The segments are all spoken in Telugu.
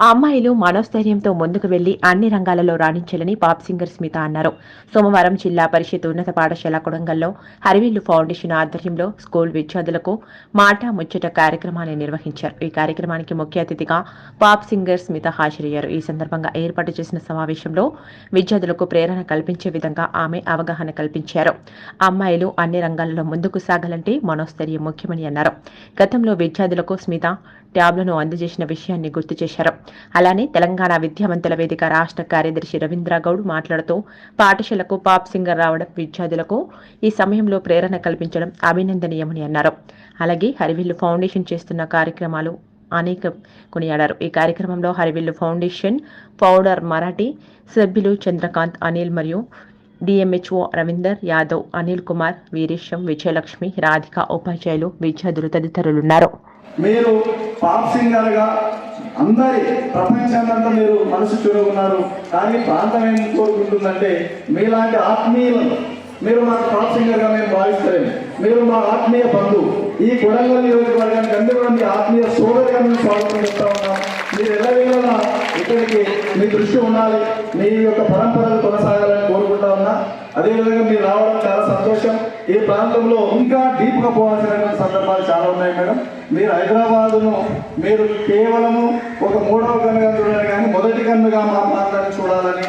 ఆ అమ్మాయిలు మనోస్థైర్యంతో ముందుకు వెళ్ళి అన్ని రంగాలలో రాణించాలని పాప్ సింగర్ స్మిత అన్నారు. సోమవారం జిల్లా పరిషత్ ఉన్నత పాఠశాల కొడంగల్లో హరివిల్లు ఫౌండేషన్ ఆధ్వర్యంలో స్కూల్ విద్యార్థులకు మాట ముచ్చట కార్యక్రమాన్ని నిర్వహించారు. ఈ కార్యక్రమానికి ముఖ్య అతిథిగా పాప్ సింగర్ స్మిత హాజరయ్యారు. ఈ సందర్భంగా ఏర్పాటు చేసిన సమావేశంలో విద్యార్థులకు ప్రేరణ కల్పించే విధంగా ఆమె అవగాహన కల్పించారు. అమ్మాయిలు అన్ని రంగాలలో ముందుకు సాగాలంటే మనోస్థైర్యం ముఖ్యమని అన్నారు. గతంలో విద్యార్థులకు స్మిత ట్యాబ్లను అందజేసిన విషయాన్ని గుర్తు చేశారు. అలానే తెలంగాణ విద్యావంతుల వేదిక రాష్ట్ర కార్యదర్శి రవీంద్ర గౌడ్ మాట్లాడుతూ పాఠశాలకు పాప్ సింగర్ రావడం విద్యార్థులకు ఈ సమయంలో ప్రేరణ కల్పించడం అభినందనీయమని అన్నారు. అలాగే హరివిల్లు ఫౌండేషన్ చేస్తున్న కార్యక్రమాలు అనేక కొనియాడారు. ఈ కార్యక్రమంలో హరివిల్లు ఫౌండేషన్ పౌడర్ మరాఠీ సభ్యులు చంద్రకాంత్ అనిల్ మరియు డిఎంహెచ్ఓ రవీందర్ యాదవ్ అనిల్ కుమార్ వీరేశం విజయలక్ష్మి రాధిక ఉపాధ్యాయులు విద్యార్థులు తదితరులున్నారు. మీరు పాప్ సింగర్గా అందరి ప్రపంచాన్నంతా మీరు మనసు చూరుకున్నారు కానీ ప్రాంతం ఏం కోరుకుంటుందంటే మీలాంటి ఆత్మీయులను మీరు మా పాప్ మేము భావిస్తలేము మీరు మా ఆత్మీయ బంధువు ఈ కొడంగల్ నియోజకవర్గానికి అందరూ కూడా మీ ఆత్మీయ సోదరిగా మేము స్వాగతం చెప్తా ఉన్నాం. మీరు ఎల్లవేళలా ఇక్కడికి మీ దృష్టి ఉండాలి. మీ యొక్క పరంపరలు కొనసాగాలని కోరుకుంటా ఉన్నా. అదేవిధంగా మీరు రావడం చాలా సంతోషం. ఈ ప్రాంతంలో ఇంకా డీప్గా పోవాల్సిన సందర్భాలు చాలా ఉన్నాయి మేడం. మీరు హైదరాబాదును మీరు కేవలము ఒక మూడవ కన్నుగా చూడాలి కానీ మొదటి కన్నుగా మా ప్రాంతాన్ని చూడాలని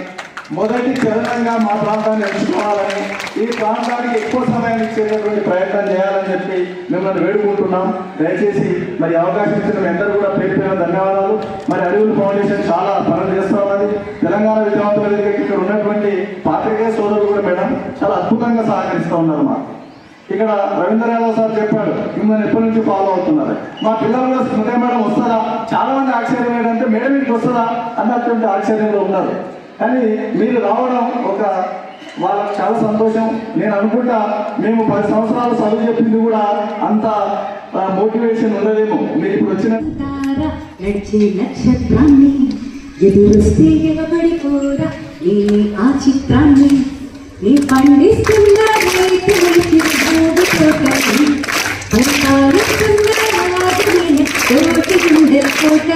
మొదటి చరణంగా మా ప్రాంతాన్ని ఎంచుకోవాలని ఈ ప్రాంతానికి ఎక్కువ సమయాన్ని ఇచ్చేటటువంటి ప్రయత్నం చేయాలని చెప్పి మిమ్మల్ని వేడుకుంటున్నాం. దయచేసి మరి అవకాశం ఇచ్చిన మీ అందరూ కూడా పేరు ధన్యవాదాలు. మరి అడవులు ఫౌండేషన్ చాలా పనులు చేస్తూ ఉన్నది. తెలంగాణ విద్యావంతుల దగ్గరికి ఇక్కడ ఉన్నటువంటి పాత్రికేయ సోదరులు కూడా మేడం చాలా అద్భుతంగా సహకరిస్తూ ఉన్నారు మాకు ఇక్కడ రవీంద్ర యాదవ్ సార్ చెప్పాడు మిమ్మల్ని ఎప్పటి నుంచి ఫాలో అవుతున్నారు? మా పిల్లలు కూడా స్మృతి మేడం వస్తుందా చాలా మంది ఆశ్చర్యం ఏంటంటే మేడం ఇంటికి వస్తుందా అన్నటువంటి ఆశ్చర్యంలో ఉన్నారు. కానీ మీరు రావడం ఒక వాళ్ళకి చాలా సంతోషం. నేను అనుకుంటా మేము పది సంవత్సరాలు చదువు చెప్పింది కూడా అంత మోటివేషన్ ఉండదేమో. మీరు ఇప్పుడు వచ్చిన తార నడిచే నక్షత్రాన్ని నీ ఆ చిత్రాన్ని నీ పండిస్తున్న గుండె